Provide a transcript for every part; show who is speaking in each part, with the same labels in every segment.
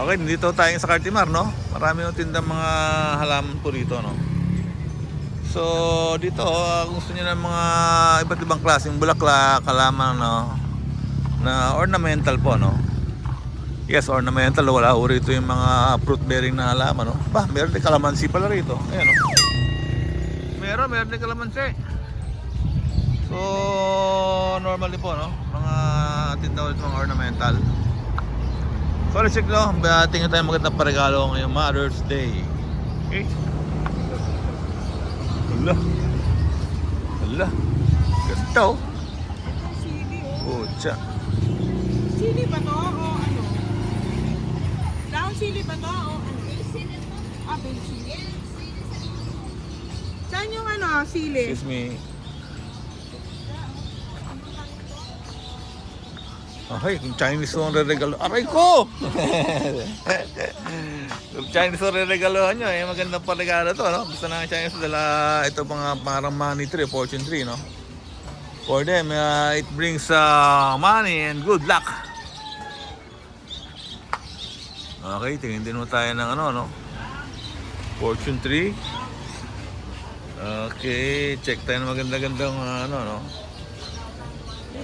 Speaker 1: Okay, dito tayo sa Cartimar, no? Marami yung tindang mga halaman po dito, no? So, dito, kung gusto niyo ng mga iba't ibang klaseng bulaklak, halaman, no? Na ornamental po, no? Yes, ornamental. Wala ho rito yung mga fruit bearing na halaman, no? Ba, meron din kalamansi pala rito. Ayan, no? Meron, meron din kalamansi. So, normally po, no? Mga tindaw ito mga ornamental. So, let's check, no? Ba- Tingnan tayo magandang paregalo ngayong Mother's Day. Okay? Hala. Hala. Ganda, oh.
Speaker 2: Sili, oh.
Speaker 1: Pucha.
Speaker 2: Sili ba to? O ano? Brown sili ba to? O ano? Ah, bell sili. Saan yung ano, sili?
Speaker 1: Excuse me. Okay, kung Chinese ang re-regalo. Aray ko! kung Chinese ang re-regalohan nyo, eh, magandang paregalo to, no? Gusto na ng Chinese dala ito mga parang money tree, fortune tree, no? For them, uh, it brings uh, money and good luck. Okay, tingin din mo tayo ng ano, no? Fortune tree. Okay, check tayo ng maganda-gandang uh, ano, no?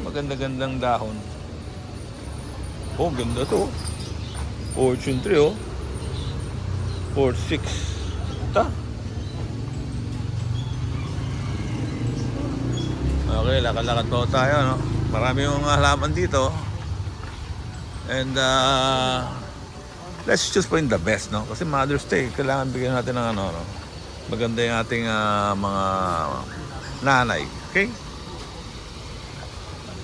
Speaker 1: Maganda-gandang dahon. Oh, ganda to. Fortune 3, oh. 4, 6. Ito. Okay, lakad-lakad po tayo, no? Marami yung halaman dito. And, uh, let's just find the best, no? Kasi Mother's Day, kailangan bigyan natin ng ano, no? Maganda yung ating ah, mga nanay. Okay?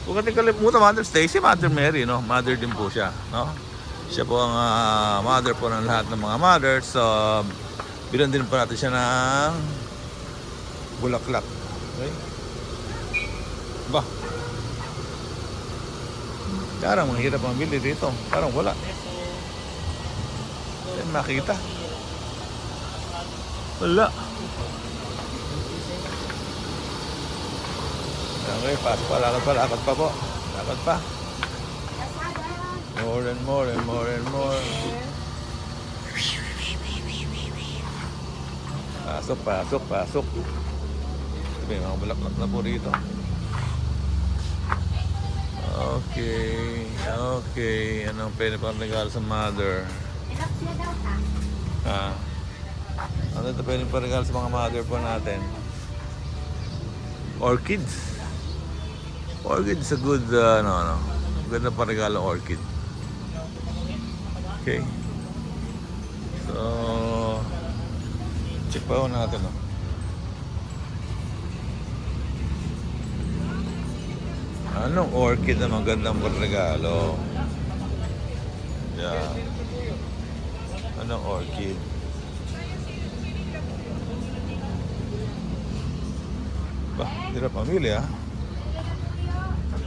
Speaker 1: Huwag natin kalimutan Mother's Day, si Mother Mary, no? Mother din po siya, no? Siya po ang ah, mother po ng lahat ng mga mothers. So, bilan din po natin siya ng bulaklak. Okay? Ba? Parang mahirap ang bili dito. Parang wala. Yan makita. Wala. Okay, pasok pa, lakad pa, lakad pa po. Lakad pa. More and more and more and more. Pasok, pasok, pasok. May mga bulaklak na po rito. Okay, okay. Anong pwede pang regalo sa mother? Ah. Ano ito pwede pang regalo sa mga mother po natin? Orchids. Orchid is a good, uh, ano, ano, ganda pa regalo orchid. Okay. So, check pa natin, oh. Anong orchid na magandang regalo? Yeah. Anong orchid? Ba, hirap mamili ah.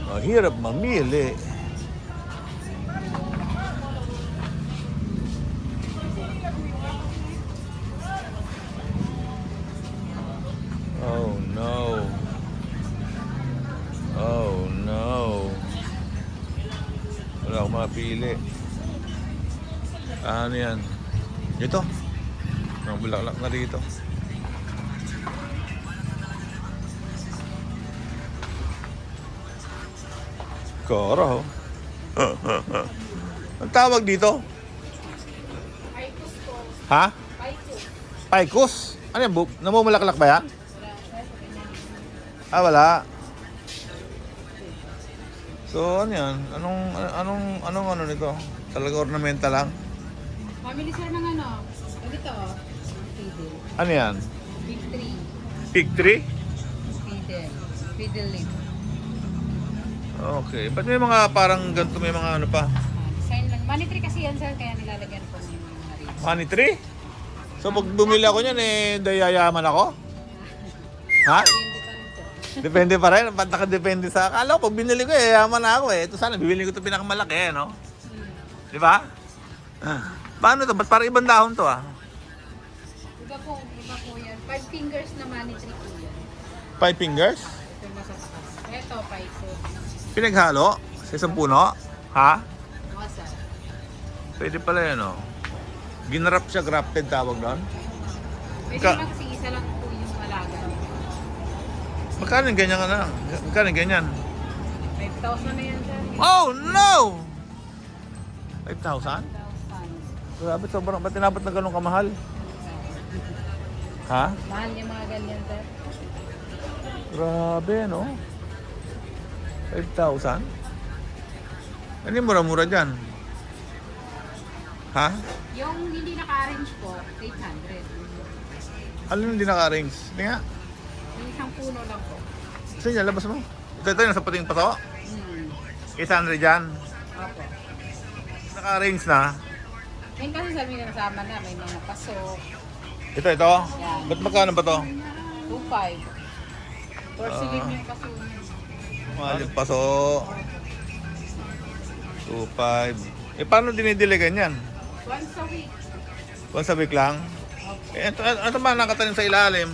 Speaker 1: Mahirap mamili. Oh no. Oh no. Wala akong mapili. Ano yan? Ito. Ang bulaklak na dito. Koro. Ang tawag dito? Ha? Paikus. Ano yan? bu- Namumulaklak ba yan? Ah, wala. So, ano yan? Anong, anong, anong ano nito? Talaga ornamental lang?
Speaker 3: Family sir ng ano? Dito, fiddle.
Speaker 1: Ano yan?
Speaker 3: Big tree.
Speaker 1: Pig tree?
Speaker 3: Fiddle. Fiddle leaf.
Speaker 1: Okay. Ba't may mga parang ganito may mga ano pa?
Speaker 3: Ah, Design lang. Money tree kasi yan sir, kaya nilalagyan ko ng mga rings.
Speaker 1: Money tree? So pag bumili ako niyan eh, dayayaman ako? Ha?
Speaker 3: Hindi pa rin sir.
Speaker 1: Depende pa rin. Ba't nakadepende sa... Akala ko, pag binili ko eh, yaman na ako eh. Ito sana, bibili ko ito pinakamalaki eh, no? Di ba? Ah. Paano to? Ba't parang ibang dahon to ah?
Speaker 3: Iba po, iba po yan. Five fingers na money tree po yan.
Speaker 1: Five fingers?
Speaker 3: Ito yung. Ito, five.
Speaker 1: Pinaghalo? Sa isang puno? Ha? Pwede pala yan, oh. Ginrap siya, grafted tawag doon.
Speaker 3: Pwede
Speaker 1: Ka-
Speaker 3: naman kasi isa lang po yung alaga.
Speaker 1: Magkano yung ganyan ka na? Magkano yung ganyan?
Speaker 3: 5,000 na yan sir.
Speaker 1: Oh, no! 5,000?
Speaker 3: 5,000.
Speaker 1: Grabe, sobrang, ba't tinabot na ganun kamahal? Ha?
Speaker 3: Mahal yung mga ganyan sir.
Speaker 1: Grabe, no? 5,000? Ano yung mura-mura dyan? Ha?
Speaker 3: Yung hindi naka-arrange po, 800.
Speaker 1: Ano yung hindi naka-arrange? Hindi nga.
Speaker 3: Yung isang puno lang po.
Speaker 1: Gusto niya, labas mo. Ito, ito, nasa pating pato.
Speaker 3: Hmm.
Speaker 1: 800 dyan.
Speaker 3: Opo.
Speaker 1: Naka-arrange na.
Speaker 3: Yan kasi sabi nga kasama na, may mga pasok.
Speaker 1: Ito, ito.
Speaker 3: Yan.
Speaker 1: Ba't magkano ba to?
Speaker 3: 2,500. Porcelain
Speaker 1: Ah.
Speaker 3: yung paso niya.
Speaker 1: Mahal yung paso. 2.5. Eh, paano dinidiligan yan?
Speaker 3: Once a week.
Speaker 1: Once a week lang? Eh, ito, ito ba nakatanim sa ilalim?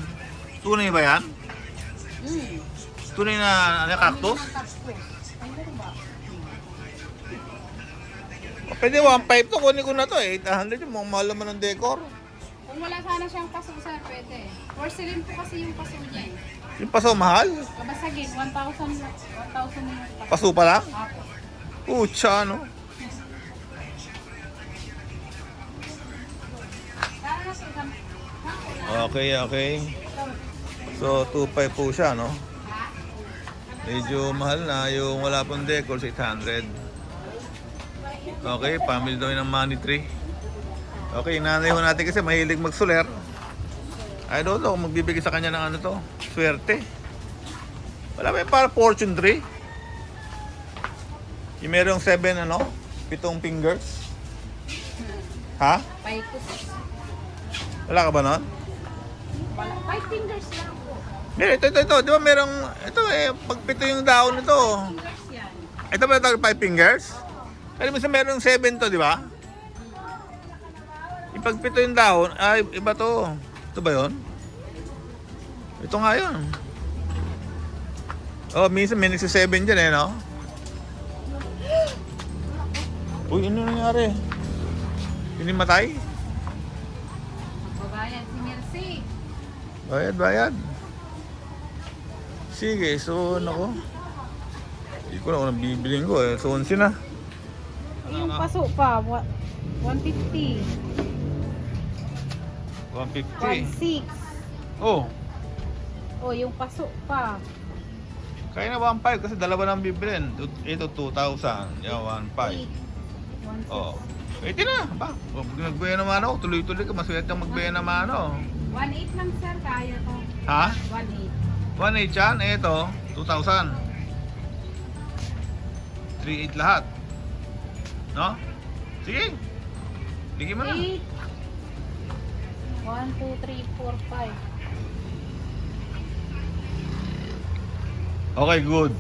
Speaker 1: Tunay ba yan?
Speaker 3: Hmm.
Speaker 1: Tunay na ano, cactus?
Speaker 3: Ang cactus. Ay, meron ba?
Speaker 1: O, pwede 1.5 to. Kunin ko na to eh. 800 yung mga mahal naman ng decor.
Speaker 3: Kung wala sana siyang paso, sir, pwede. Porcelain po kasi yung paso niya. eh.
Speaker 1: Yung paso mahal?
Speaker 3: Kabasagin, 1,000 1,000 na yung paso.
Speaker 1: Pa lang?
Speaker 3: Apo.
Speaker 1: Pucha, no?
Speaker 3: Para na sa isang...
Speaker 1: Okay, okay. So, 2.5 po siya, no? Medyo mahal na. Yung wala pong decor, 800. Okay, family daw ng money tree. Okay, nanay ho natin kasi mahilig magsuler. I don't know kung magbibigay sa kanya ng ano to. Swerte. Wala ba para fortune tree? Yung merong 7 ano? Pitong fingers. Ha?
Speaker 3: Paikus.
Speaker 1: Wala ka ba nun?
Speaker 3: Wala. Five fingers lang po.
Speaker 1: Meron, ito, ito, ito. Di ba merong, ito eh, pagpito yung daon nito.
Speaker 3: Fingers yan.
Speaker 1: Ito ba tawag 5 fingers? Kaya mo sa merong 7 to, di ba? Ipagpito yung dahon, ay, iba to. Ito ba yun? Ito nga yun. Oh, minsan may nagsa 7 dyan eh, no? Uy, ano nangyari? Hinimatay?
Speaker 3: Magbabayad si Mercy.
Speaker 1: Bayad, bayad. Sige, so, nako. Hindi ko na kung bibiling ko eh. So, na.
Speaker 3: Yung paso pa, wa- 150.
Speaker 1: 150.
Speaker 3: 1.6.
Speaker 1: Oh,
Speaker 3: Oh, yung paso pa.
Speaker 1: kaya na 1.5 kasi dalawa nang bibilin. Ito 2,000. Yan, 1.5.
Speaker 3: 1.6.
Speaker 1: Oh. Di na. Ba? Huwag nagbuya naman ako. Tuloy-tuloy ka. Maswerte kang magbuya naman ako.
Speaker 3: 1.8 lang sir, kaya ko.
Speaker 1: Ha?
Speaker 3: 1.8.
Speaker 1: 1.8 yan. Ito. 2,000. 3.8 lahat. No? Sige. Bigyan mo na.
Speaker 3: 8. 1, 2, 3, 4, 5.
Speaker 1: Okay, good.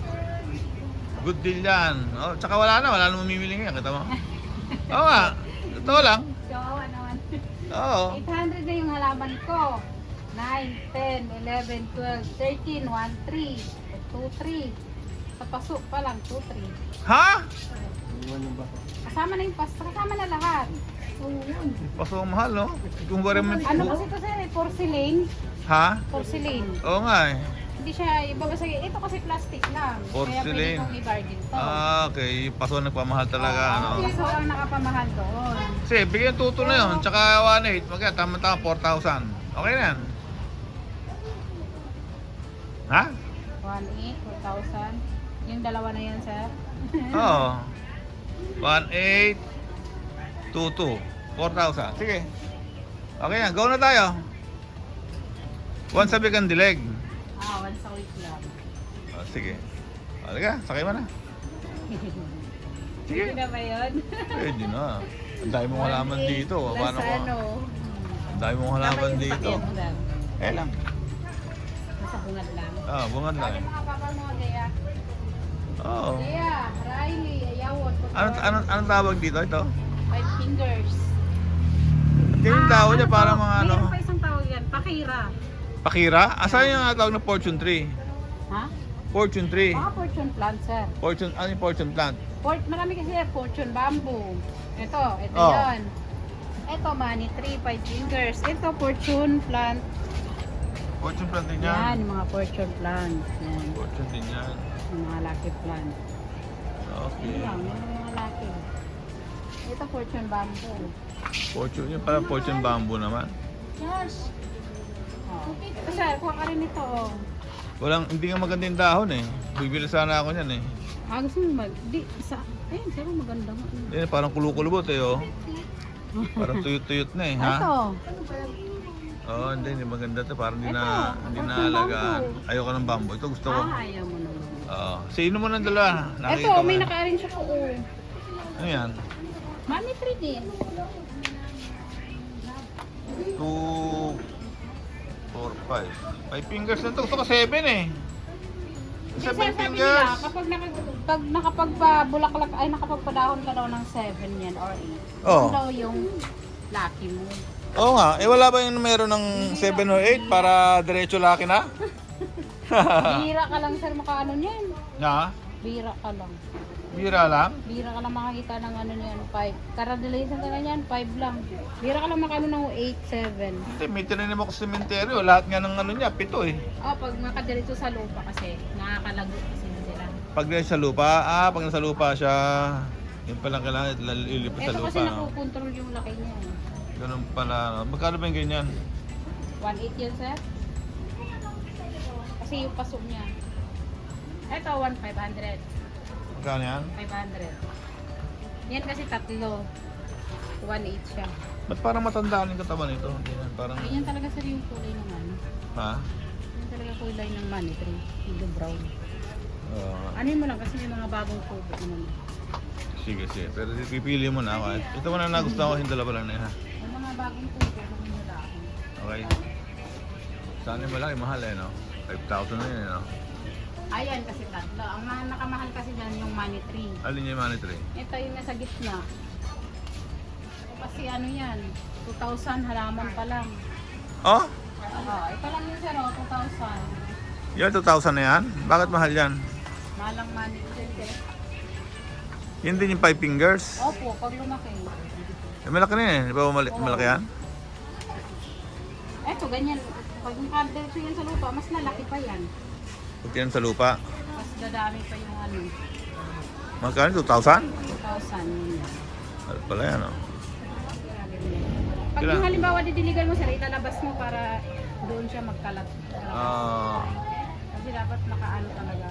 Speaker 1: Good deal yan. Oh, tsaka wala na. Wala na mamimili ngayon. Kita mo? Oo nga. Totoo lang.
Speaker 3: Kawawa naman.
Speaker 1: Oo.
Speaker 3: 800 na yung halaman ko. 9, 10, 11, 12, 13, 1, 3, 2, 3. Sa paso pa lang, 2, 3.
Speaker 1: Ha?
Speaker 3: Kasama na yung pasto, kasama na lahat.
Speaker 1: Paso ang mahal, no? Kung gawin mo...
Speaker 3: Ano kasi ito sir, eh, porcelain.
Speaker 1: Ha?
Speaker 3: Porcelain.
Speaker 1: Oo nga eh.
Speaker 3: Hindi siya ibabasagin. Ito kasi plastic lang. Kaya
Speaker 1: Porcelain.
Speaker 3: pwede kong i-bargain to.
Speaker 1: Ah, okay. Paso nagpamahal talaga, ano?
Speaker 3: So, ang nakapamahal doon.
Speaker 1: Kasi, bigyan tuto na yun. Tsaka 1.8. Magkaya, tama-tama 4,000. Okay na yan. Ha?
Speaker 3: 1,800, 4,000. Yung dalawa na yan, sir.
Speaker 1: Oo. 1.8. 2.2. 4,000. Sige. Okay yan. Go na tayo. One sabi kang dileg.
Speaker 3: Ah, once a week lang.
Speaker 1: Oh, sige. Halika, sakay mo na. Sige.
Speaker 3: Hindi na ba yun?
Speaker 1: Pwede na. Ang dami mong halaman
Speaker 3: 1,800
Speaker 1: dito.
Speaker 3: plus
Speaker 1: Paano ko?
Speaker 3: ano?
Speaker 1: Ang dami mong halaman dito. Eh lang.
Speaker 3: Nasa bungad lang.
Speaker 1: Ah, bungad lang.
Speaker 3: mga papa mo, Dea.
Speaker 1: Oo.
Speaker 3: Dea, Riley, Ayawon.
Speaker 1: Ano, ano, anong tawag dito? Ito?
Speaker 3: Five fingers.
Speaker 1: Yung tawag niya
Speaker 3: ano
Speaker 1: parang mga ano.
Speaker 3: Mayroon pa isang tawag yan, pakira.
Speaker 1: Pakira? Asan yung tawag na fortune tree?
Speaker 3: Ha?
Speaker 1: Fortune tree.
Speaker 3: Mga fortune plant, sir.
Speaker 1: Fortune, ano yung fortune plant?
Speaker 3: Fort, marami kasi sir, fortune bamboo. Ito, ito
Speaker 1: Oh.
Speaker 3: yon. Ito, money tree, five fingers. Ito, fortune plant.
Speaker 1: Fortune plant din
Speaker 3: Yan,
Speaker 1: yan.
Speaker 3: mga fortune plants. Yan,
Speaker 1: Fortune din yan.
Speaker 3: yung mga lucky plant.
Speaker 1: Okay.
Speaker 3: Yan lang, yan yung mga lucky. Ito, fortune bamboo.
Speaker 1: Fortune, yung pala fortune bamboo naman.
Speaker 2: Yes.
Speaker 3: Oh. Ito, sir, kuha ka rin ito, oh.
Speaker 1: Walang, hindi nga maganda yung dahon eh. Bibili sana ako niyan eh.
Speaker 3: Ah, gusto mo mag... Di, sa... Ayun, sir, maganda nga.
Speaker 1: Eh, parang kulukulubot eh oh. Parang tuyot-tuyot na eh, ha?
Speaker 3: Ito.
Speaker 1: Oo, oh, hindi, hindi maganda to. Parang hindi
Speaker 3: Ito,
Speaker 1: na, hindi na alagaan. Ayoko ng bamboo. Ito gusto ko.
Speaker 3: Ah, ayaw mo naman.
Speaker 1: Oo. Sino mo nang dala?
Speaker 3: Ito,
Speaker 1: ko
Speaker 3: may
Speaker 1: na.
Speaker 3: naka-arrange siya ko. oh.
Speaker 1: Ano yan?
Speaker 3: Tree din.
Speaker 1: Two, four, five. Five fingers na to. Gusto ko seven eh.
Speaker 3: Hindi,
Speaker 1: Seven
Speaker 3: sabi
Speaker 1: fingers.
Speaker 3: nila, kapag, naka, pag nakapagpabulaklak, ay nakapagpadahon ka daw ng 7 yan or 8.
Speaker 1: Oo.
Speaker 3: Yun daw yung lucky mo.
Speaker 1: Oo nga. Eh wala ba yung numero ng 7 or 8 para diretso laki na?
Speaker 3: Bira ka lang, sir, makaano niyan.
Speaker 1: Ha?
Speaker 3: Bira ka lang.
Speaker 1: Bira lang?
Speaker 3: Bira ka lang makakita ng ano niyan, 5. Karadilisan ka na niyan, 5 lang. Bira ka lang makaano ng 8, 7.
Speaker 1: Hindi, may tinanim ako sa sementeryo. Lahat nga ng ano niya, pito eh.
Speaker 3: Oh, pag makadiretso sa lupa kasi, nakakalago kasi na sila.
Speaker 1: Pag nasa lupa, ah, pag nasa lupa siya, yun pala kailangan ililipat sa
Speaker 3: Ito
Speaker 1: lupa.
Speaker 3: kasi
Speaker 1: No?
Speaker 3: nakukontrol yung laki niya.
Speaker 1: Ganun pala. no? Magkano ba yung ganyan?
Speaker 3: 1.8 yun, sir? Kasi yung paso niya. Ito, 1,500.
Speaker 1: Magkano yan?
Speaker 3: 500. Yan kasi tatlo. 1.8 siya.
Speaker 1: Ba't parang matandaan yung katawan nito? Hindi yan, parang,
Speaker 3: Ganyan talaga sir yung kulay ng ano.
Speaker 1: ha?
Speaker 3: Yan talaga kulay ng money tree. Yung brown.
Speaker 1: Oo.
Speaker 3: Ano mo lang kasi may mga bagong tubo naman.
Speaker 1: sige, sige. Pero pipili mo na ako. eh. Ito mo na nagustuhan ko, yung dalawa lang na yan?
Speaker 3: May mga bagong tubo naman nila ako.
Speaker 1: Okay. Sana yung malaki, mahal eh, no? 5,000 na yun, eh, no?
Speaker 3: Ayan kasi tatlo. Ang mga nakamahal kasi dyan yung money tree.
Speaker 1: Alin yung money tree?
Speaker 3: Ito yung nasa gitna. Kasi ano yan, 2,000 halaman pa lang.
Speaker 1: Oh?
Speaker 3: Oh, ito lang yun sir, oh, 2,000.
Speaker 1: Yan, 2,000 na yan? Bakit mahal yan?
Speaker 3: Malang money tree. sir.
Speaker 1: Yun din yung 5 fingers.
Speaker 3: Opo, pag lumaki.
Speaker 1: Eh, malaki na eh. Di ba mali- malaki yan?
Speaker 3: Eto, ganyan. Pag nakadiretso yan sa lupa, mas malaki pa yan.
Speaker 1: Pag yan sa lupa.
Speaker 3: Mas dadami pa yung ano,
Speaker 1: Magkano? 2,000?
Speaker 3: 2,000 yun yan.
Speaker 1: Mahal pala yan, oh.
Speaker 3: Pag yung halimbawa didiligan mo sir, ilalabas mo para doon siya magkalat.
Speaker 1: Ah...
Speaker 3: Kasi dapat nakaano talaga.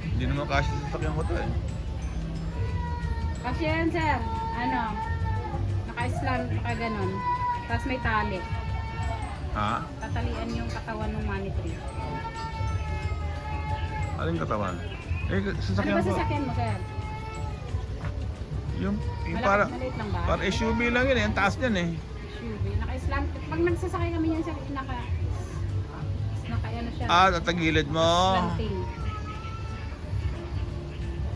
Speaker 1: Hindi naman kasi sa sakyan ko to eh.
Speaker 3: Kasi yan sir, ano, naka-slam, naka-ganon. Tapos may tali.
Speaker 1: Ha?
Speaker 3: Tatalian yung katawan ng money tree.
Speaker 1: Aling katawan? Eh,
Speaker 3: Ano
Speaker 1: sasakyan
Speaker 3: ba
Speaker 1: ko.
Speaker 3: sasakyan mo sir?
Speaker 1: Yung, yung
Speaker 3: Malaki,
Speaker 1: para,
Speaker 3: maliit lang ba?
Speaker 1: para SUV lang yun eh. Ang taas niyan eh.
Speaker 3: SUV. Naka-slam. Pag nagsasakay kami yan sir, naka, naka ano siya.
Speaker 1: Ah, tatagilid mo.
Speaker 3: Slanting.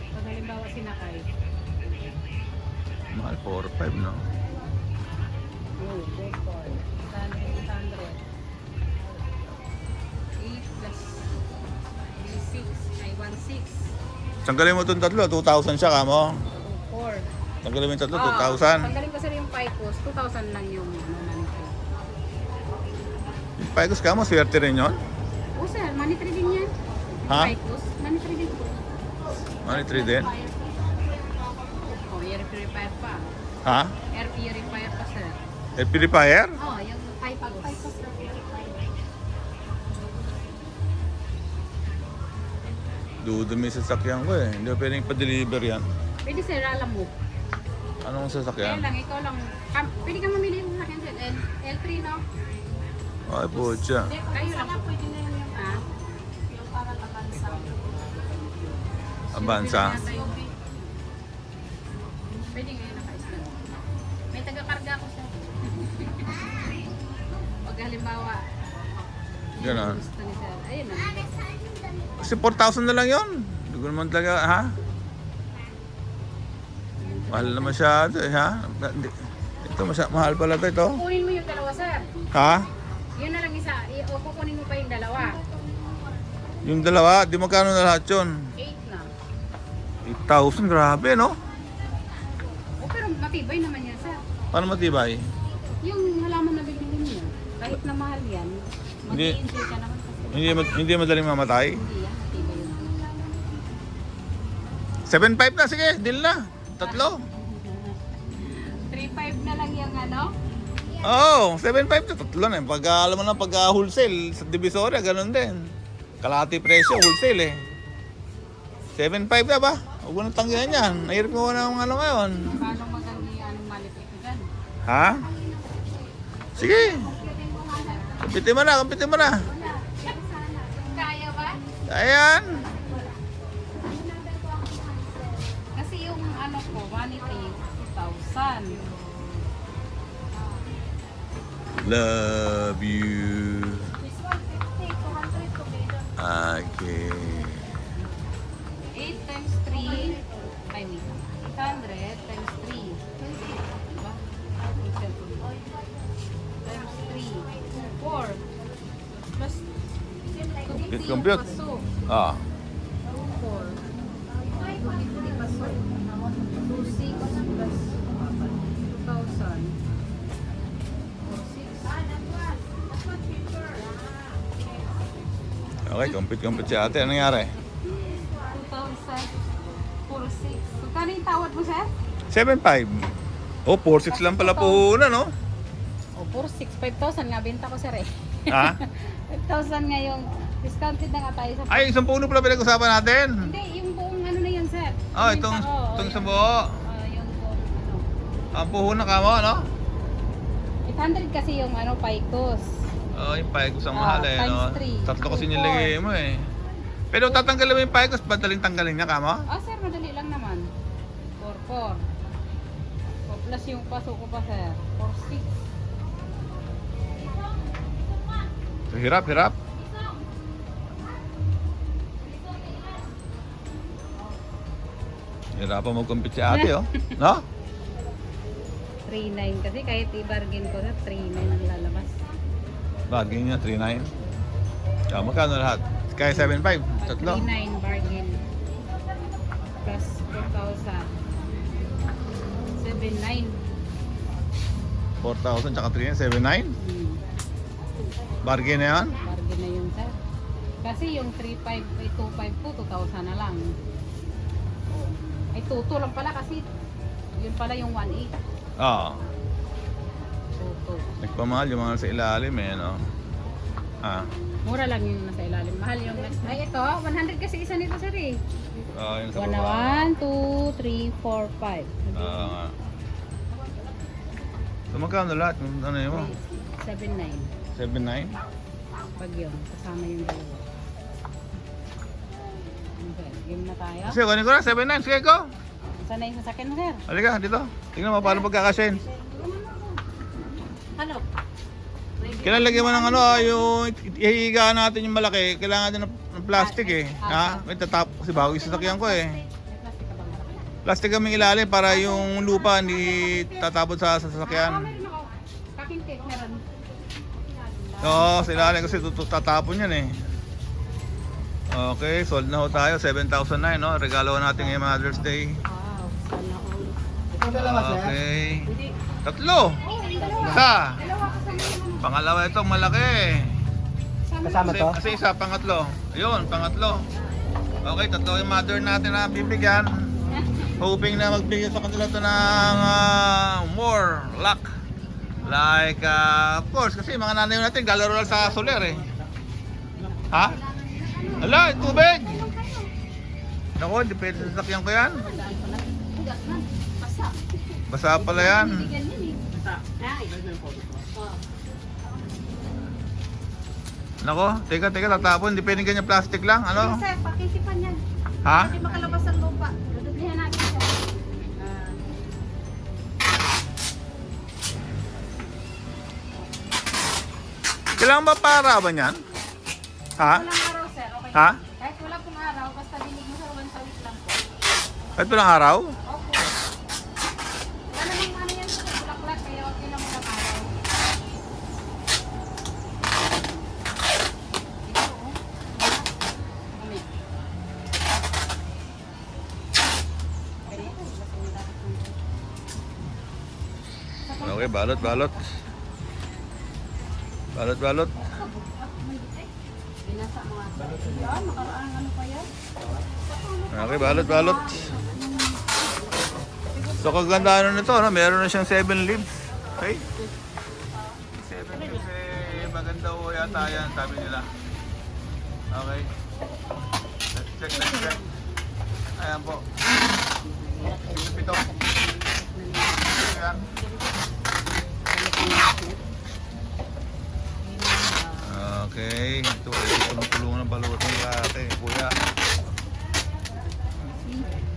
Speaker 3: Pag halimbawa sinakay.
Speaker 1: Mahal, 4-5 no?
Speaker 3: Oh,
Speaker 1: Tanggalin mo itong tatlo, 2,000 siya ka mo.
Speaker 3: 4.
Speaker 1: Tanggalin mo yung tatlo,
Speaker 3: Ah,
Speaker 1: 2,000.
Speaker 3: Tanggalin ko sir yung pipos, 2,000 lang yung ano nanito.
Speaker 1: Yung Pagos ka mo, swerte rin yun.
Speaker 3: Oh sir, money tree din yan.
Speaker 1: Ha?
Speaker 3: Pipos, money tree din po.
Speaker 1: Money din.
Speaker 3: Oh, air purifier pa.
Speaker 1: Ha?
Speaker 3: Air purifier pa sir.
Speaker 1: Air purifier?
Speaker 3: Oh, yung
Speaker 1: Dudumi sa sasakyan ko eh. Hindi ko pwedeng pa-deliver yan.
Speaker 3: Pwede sir, alam mo.
Speaker 1: Anong sasakyan?
Speaker 3: lang, ikaw lang. Kam, pwede kang mamili yung akin sir. L, L3 no?
Speaker 1: Ay, putya.
Speaker 3: Kayo lang. Pwede na yun yung ah. Yung para kabansa.
Speaker 1: Abansa.
Speaker 3: Pwede ngayon naka-islam. May taga-karga ko sir. Pag halimbawa,
Speaker 1: Ganon.
Speaker 3: ang gusto ni sir. Ayun na.
Speaker 1: Kasi 4,000 na lang yun. Hindi ko naman talaga, ha? Mahal na masyado eh, ha? Ito, masya, mahal pala to ito.
Speaker 3: Kukunin mo yung dalawa sir.
Speaker 1: Ha?
Speaker 3: Yun na lang isa. I- O, kukunin mo pa yung dalawa.
Speaker 1: Yung dalawa, di magkano na lahat yun?
Speaker 3: 8 na.
Speaker 1: 8,000, grabe no?
Speaker 3: O, pero matibay naman yan, sir.
Speaker 1: Paano matibay?
Speaker 3: Yung halaman na bibili niyo, kahit na mahal yan,
Speaker 1: Hindi.
Speaker 3: mag-i-enjoy ka naman kasi
Speaker 1: Hindi, hindi madaling mamatay?
Speaker 3: hindi
Speaker 1: 7.5 na, sige, deal na. Tatlo.
Speaker 3: 3.5 na lang yung ano?
Speaker 1: Oo, oh, 7.5 na tatlo na. Pag ah, alam mo na, pag ah, wholesale sa Divisoria, ganun din. Kalahati presyo, wholesale eh. 7.5 na ba? Huwag mo nang tanggihan yan. Nahirap mo na ng ano ngayon.
Speaker 3: Paano maganda yung anong malipit dyan?
Speaker 1: Ha? Sige. Kampitin mo na, kampitin mo na.
Speaker 3: Kaya ba?
Speaker 1: Ayan.
Speaker 3: 2,000.
Speaker 1: Love you.
Speaker 3: This one, 50, 200 tomato.
Speaker 1: Okay.
Speaker 3: 8 times 3, I mean, 800 times 3. Diba? Times 3, 4. Plus,
Speaker 1: Compute, compute. Ah. Okay, compete-compete si ate. Anong nangyari?
Speaker 3: 2,046. Magkano yung tawad mo, sir?
Speaker 1: 7.5. Oh, 4.6 lang pala puhunan, no?
Speaker 3: O, 46. 5,000 nga benta ko, sir eh.
Speaker 1: Ha?
Speaker 3: 5,000 nga yung discounted na nga tayo sa...
Speaker 1: Ay, isang puno pala pinag-usapan natin.
Speaker 3: Hindi, yung buong ano na yan, sir.
Speaker 1: Oh,
Speaker 3: Benta
Speaker 1: itong,
Speaker 3: ko,
Speaker 1: itong
Speaker 3: yung-
Speaker 1: sa buo.
Speaker 3: Ah, yung buong ano.
Speaker 1: Ang puhunan ka mo, no?
Speaker 3: 800 kasi yung ano, Paikos.
Speaker 1: Oh, yung paikos ang
Speaker 3: Ah,
Speaker 1: mahal eh,
Speaker 3: times
Speaker 1: no?
Speaker 3: three.
Speaker 1: Tatlo kasi nilagay mo eh. Pero tatanggalin mo yung paikos, padaling tanggalin niya, kamo?
Speaker 3: Ah, sir, madali lang naman. 4, 4. O, plus yung paso ko pa, sir. 4, 6.
Speaker 1: So, hirap, hirap. Hirapan mo compete si ate, oh. No?
Speaker 3: 3,900 kasi kahit i-bargain ko, sir, 3,900 ang lalabas.
Speaker 1: Bargain niya, 3.9. Ah, magkano lahat? Kaya 7.5, tatlo.
Speaker 3: 3,900 bargain. Plus 4,000. 7,900.
Speaker 1: 4,000 tsaka 3.9, 7.9.
Speaker 3: Hmm.
Speaker 1: Bargain na yan?
Speaker 3: Bargain na yun, sir. Kasi yung 3,500 ay 2,500 po, 2,000 na lang. Oh. Ay, 2,2 lang pala kasi yun pala yung 1,800.
Speaker 1: Oo.
Speaker 3: 2,2.
Speaker 1: Nagpamahal yung mga sa ilalim eh, no? Ah.
Speaker 3: Mura lang yung nasa ilalim. Mahal yung next. Ay, ito, 100 kasi isa nito, sir eh.
Speaker 1: Oh, yun sa
Speaker 3: 1
Speaker 1: baba.
Speaker 3: 1, 2, 3, 4, 5.
Speaker 1: Oo nga. So magkano lahat? Yung Ano yun mo?
Speaker 3: 7,900.
Speaker 1: 7.9?
Speaker 3: Pag yun, kasama yung dalawa. Okay, game na tayo.
Speaker 1: Kasi kunin ko na, 7.9. Sige, go!
Speaker 3: Saan na yung sasakyan mo, sir?
Speaker 1: Halika, dito. Tingnan mo paano pagkakasin.
Speaker 3: Ano?
Speaker 1: Kailangan lagyan mo ng ano, ah, yung ihiga natin yung malaki. Kailangan din ng, ng plastic eh. Ha? May tatap kasi bago yung sasakyan ko eh.
Speaker 3: Plastic ka ba malaki?
Speaker 1: Plastic kaming ilalim para yung lupa hindi tatapon sa sa
Speaker 3: Ah,
Speaker 1: sasakyan.
Speaker 3: Kakintik, meron.
Speaker 1: Oo, sa ilalim kasi tutu- tatapon yan eh. Okay, sold na ho tayo. 7,009 no? Regalo natin ngayong Mother's Day.
Speaker 3: Wow, sana all.
Speaker 1: Okay. Tatlo. Isa. Pangalawa itong malaki.
Speaker 3: Kasama
Speaker 1: Kasi, kasi isa, pangatlo. Ayun, pangatlo. Okay, tatlo yung mother natin na bibigyan. Hoping na magbigay sa kanila to ng ah, more luck. Like, ah, of course, kasi mga nanay natin galaro lang sa soler eh. Ha? Hala, tubig! Ako, hindi pwede sasakyan ko yan. Basa pala yan. Nako, teka, teka, tatapon. Hindi pwedeng ganyan plastic lang. Ano?
Speaker 3: Sir, pakisipan yan.
Speaker 1: Ha?
Speaker 3: Hindi makalabas ang lupa. Dudublihan natin siya. Ah,
Speaker 1: Kailangan ba para ba niyan? Ha?
Speaker 3: walang araw, sir. Okay.
Speaker 1: Ha?
Speaker 3: Kahit wala pong araw, basta dinig mo, sir, once a week lang po.
Speaker 1: Kahit walang araw?
Speaker 3: Opo. Wala namang ano yan, sir. Bulaklak, kaya okay lang walang araw.
Speaker 1: Okay, balot, balot. Balot, balot.
Speaker 3: Ano?
Speaker 1: Okay, balot, balot. So, kagandaan nito, no? meron na siyang 7 leaves. Okay? 7 leaves, eh, maganda ho yata yan, sabi nila. Okay. Let's check, let's check. Ayan po. Ito, pito. Ayan. Okay, ito ay tulong-tulungan ng balutan ng ate, kuya.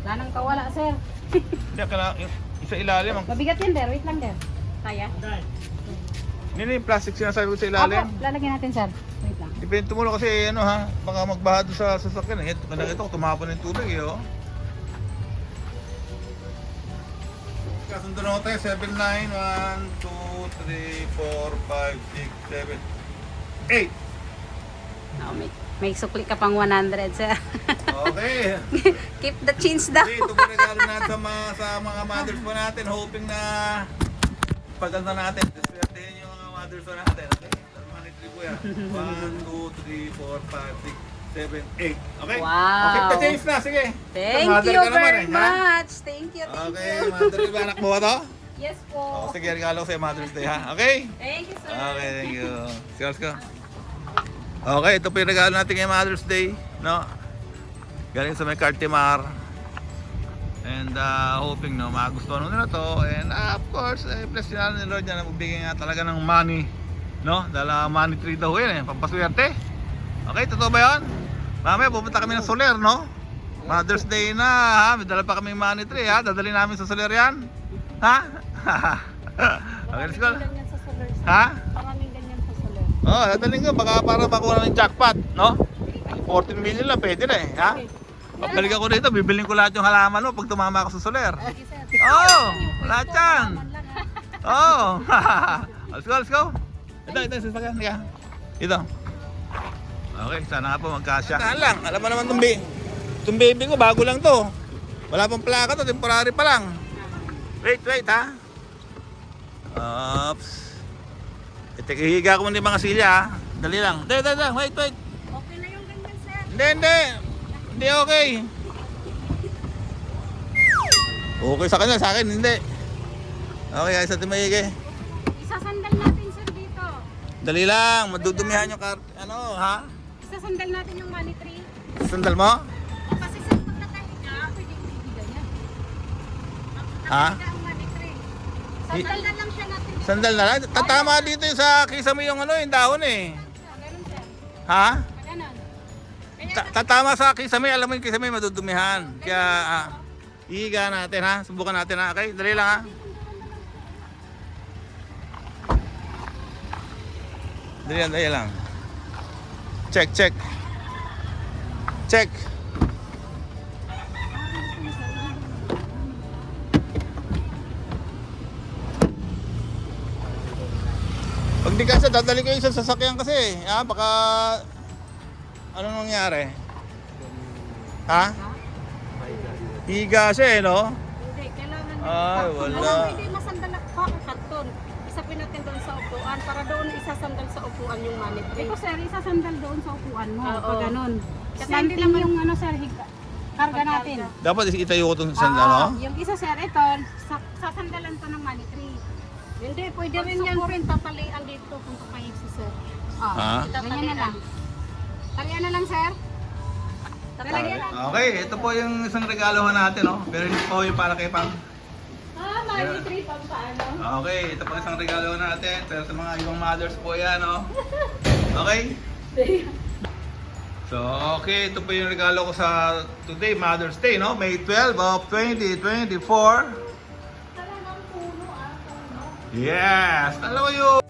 Speaker 3: Wala nang kawala, sir.
Speaker 1: Hindi, kala, isa ilalim. Ang,
Speaker 3: Mabigat yan, der. Wait lang, der. Kaya?
Speaker 1: hindi na yung plastic sinasabi ko sa ilalim.
Speaker 3: Opo, lalagyan natin, sir. Wait lang.
Speaker 1: Depende mo kasi ano ha, baka magbaha doon sa sasakyan. Eh, kanang ito, tumapon ng tubig eh, oh. Kasundo na tayo, 7, 9, 1, 2, 3, 4, 5, 6, 7, 8.
Speaker 3: Oh, may, may sukli ka pang 100, sir.
Speaker 1: Okay.
Speaker 3: Keep the change daw.
Speaker 1: Hindi, ito po regalo natin sa mga, sa mga mothers po natin, hoping na paganda natin, diswertehin yung mga mothers po natin. Okay? Tree po yan. 1, 2, 3, 4, 5, 6, 7, 8. Okay?
Speaker 3: Wow.
Speaker 1: Okay, the change na. Sige.
Speaker 3: Thank
Speaker 1: Mother
Speaker 3: you
Speaker 1: ka naman
Speaker 3: very
Speaker 1: eh, ha?
Speaker 3: much. Thank you, thank
Speaker 1: Okay,
Speaker 3: you.
Speaker 1: mother ba anak mo ba to?
Speaker 3: Yes po.
Speaker 1: Oh, sige, regalo ko sa'yo Mother's Day ha. Okay?
Speaker 3: Thank you, sir.
Speaker 1: Okay, thank you. Cheers ko. Okay, ito po yung regalo natin ngayong Mother's Day. No? Galing sa may Cartimar. And uh, hoping no, magustuhan nila to. And uh, of course, eh, bless nila ni Lord yan magbigay nga talaga ng money. No? Dahil uh, money tree daw yun eh. Pampaswerte. Okay, totoo ba yun? Mamaya pupunta kami ng Soler, no? Mother's Day na, ha? May dala pa kami money tree, ha? Dadali namin sa Soler yan. Ha? okay, let's go. Ha?
Speaker 3: Maraming ganyan sa solar.
Speaker 1: Oo, oh, dadaling ko. Baka para makuha ng jackpot, no? 14 million lang, pwede na eh, ha? Pagbalik ako dito, bibiling ko lahat yung halaman mo pag tumama ako sa soler. Oh, lahat yan. Oh. let's go, let's go. Ito, ito, sasakyan. Ika. Ito. Okay, sana nga po magkasya. Saan lang, alam mo naman itong, ba- itong ko, bago lang to. Wala pang plaka to, temporary pa lang. Wait, wait ha. Oops. Ito, hihiga ko muna yung mga silya ha. Dali lang. Dali, dali, dali. Wait, wait.
Speaker 3: Okay na yung ganyan, sir.
Speaker 1: Hindi, hindi. Hindi okay. Okay sa kanya, sa akin hindi. Okay, ayos natin maigi.
Speaker 3: Isasandal natin, sir, dito.
Speaker 1: Dali lang, madudumihan yung kar... Ano, ha?
Speaker 3: Isasandal natin yung money tree.
Speaker 1: Sandal mo?
Speaker 3: O kasi sir, pag nakahiga, pwede ko ibigan yan.
Speaker 1: Ha?
Speaker 3: Nakahiga ang money tree. Sandal na lang siya natin.
Speaker 1: Sandal na lang. Tatama dito yung sa kisa mo yung ano, yung dahon eh. Ha? Ta- tatama sa kisame, alam mo yung kisame, madudumihan. Kaya, ah, ihiga natin ha. Subukan natin ha. Okay, dali lang ha. Dali lang, dali lang. Check, check. Check. Pag di kasi, dadali ko yung sa sasakyan kasi. Ha? Baka ano nangyari? Ha? Higa siya eh, no?
Speaker 3: Hindi, kailangan
Speaker 1: Ay, wala.
Speaker 3: Alam, hindi masandal na pa ang karton. Isapin natin doon sa upuan para doon isasandal sa upuan yung money tree.
Speaker 4: Ito sir, isasandal doon sa upuan mo.
Speaker 3: Oo.
Speaker 4: Pag ganun.
Speaker 3: Kasi hindi naman-
Speaker 4: yung ano sir, higa, karga natin.
Speaker 1: Dapat itayo ko itong sandal, no?
Speaker 4: Yung isa sir, ito, sa, sasandalan to ng money tree.
Speaker 3: Hindi, pwede rin yan rin tatalian dito kung papayag si sir.
Speaker 4: Oh,
Speaker 1: Ha?
Speaker 4: ganyan na lang. Talian na lang sir. Lang.
Speaker 1: Okay, ito po yung isang regalo natin, no? Pero hindi po yung para kay Pam.
Speaker 3: Ah, money tree pang paano?
Speaker 1: Okay, ito po isang regalo natin. Pero sa mga ibang mothers po yan, no? Okay? So, okay, ito po yung regalo ko sa today, Mother's Day, no? May 12 of 2024. Yes! Alam mo yung